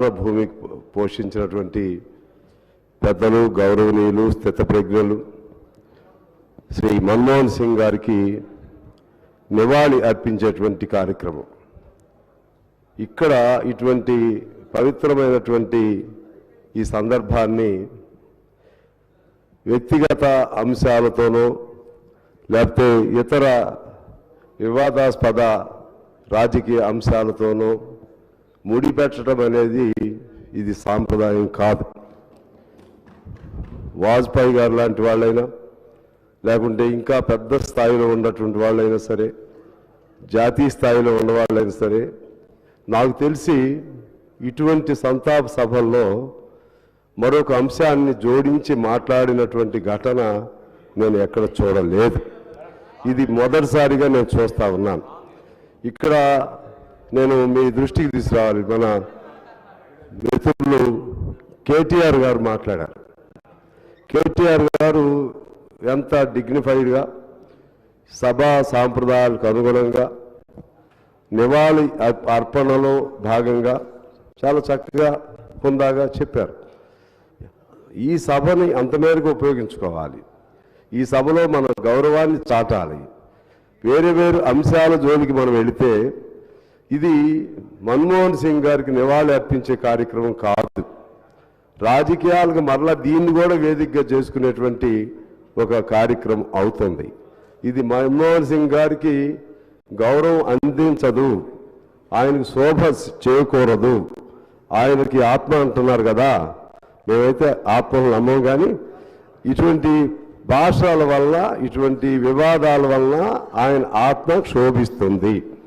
భూమి పోషించినటువంటి పెద్దలు గౌరవనీయులు స్థితప్రజ్ఞలు శ్రీ మన్మోహన్ సింగ్ గారికి నివాళి అర్పించేటువంటి కార్యక్రమం. ఇక్కడ ఇటువంటి పవిత్రమైనటువంటి ఈ సందర్భాన్ని వ్యక్తిగత అంశాలతోనో లేకపోతే ఇతర వివాదాస్పద రాజకీయ అంశాలతోనో ముడిపెట్టడం అనేది ఇది సాంప్రదాయం కాదు. వాజ్పేయి గారు లాంటి వాళ్ళైనా లేకుంటే ఇంకా పెద్ద స్థాయిలో ఉన్నటువంటి వాళ్ళైనా సరే జాతీయ స్థాయిలో ఉన్నవాళ్ళైనా సరే నాకు తెలిసి ఇటువంటి సంతాప సభల్లో మరొక అంశాన్ని జోడించి మాట్లాడినటువంటి ఘటన నేను ఎక్కడ చూడలేదు. ఇది మొదటిసారిగా నేను చూస్తా ఉన్నాను. ఇక్కడ నేను మీ దృష్టికి తీసుకురావాలి. మన మిత్రులు కేటీఆర్ గారు మాట్లాడారు. కేటీఆర్ గారు ఎంత డిగ్నిఫైడ్గా సభా సాంప్రదాయాలకు అనుగుణంగా నివాళి అర్పణలో భాగంగా చాలా చక్కగా హుందాగా చెప్పారు. ఈ సభని అంతమేరకు ఉపయోగించుకోవాలి. ఈ సభలో మన గౌరవాన్ని చాటాలి. వేరే వేరు అంశాల జోలికి మనం వెళితే ఇది మన్మోహన్ సింగ్ గారికి నివాళి అర్పించే కార్యక్రమం కాదు. రాజకీయాలకు మరలా దీన్ని కూడా వేదికగా చేసుకునేటువంటి ఒక కార్యక్రమం అవుతుంది. ఇది మన్మోహన్ సింగ్ గారికి గౌరవం అందించదు. ఆయనకు శోభ చేయకూడదు ఆయనకి ఆత్మ అంటున్నారు కదా. మేమైతే ఆత్మను నమ్మం కానీ ఇటువంటి భాషల వల్ల ఇటువంటి వివాదాల వల్ల ఆయన ఆత్మ క్షోభిస్తుంది.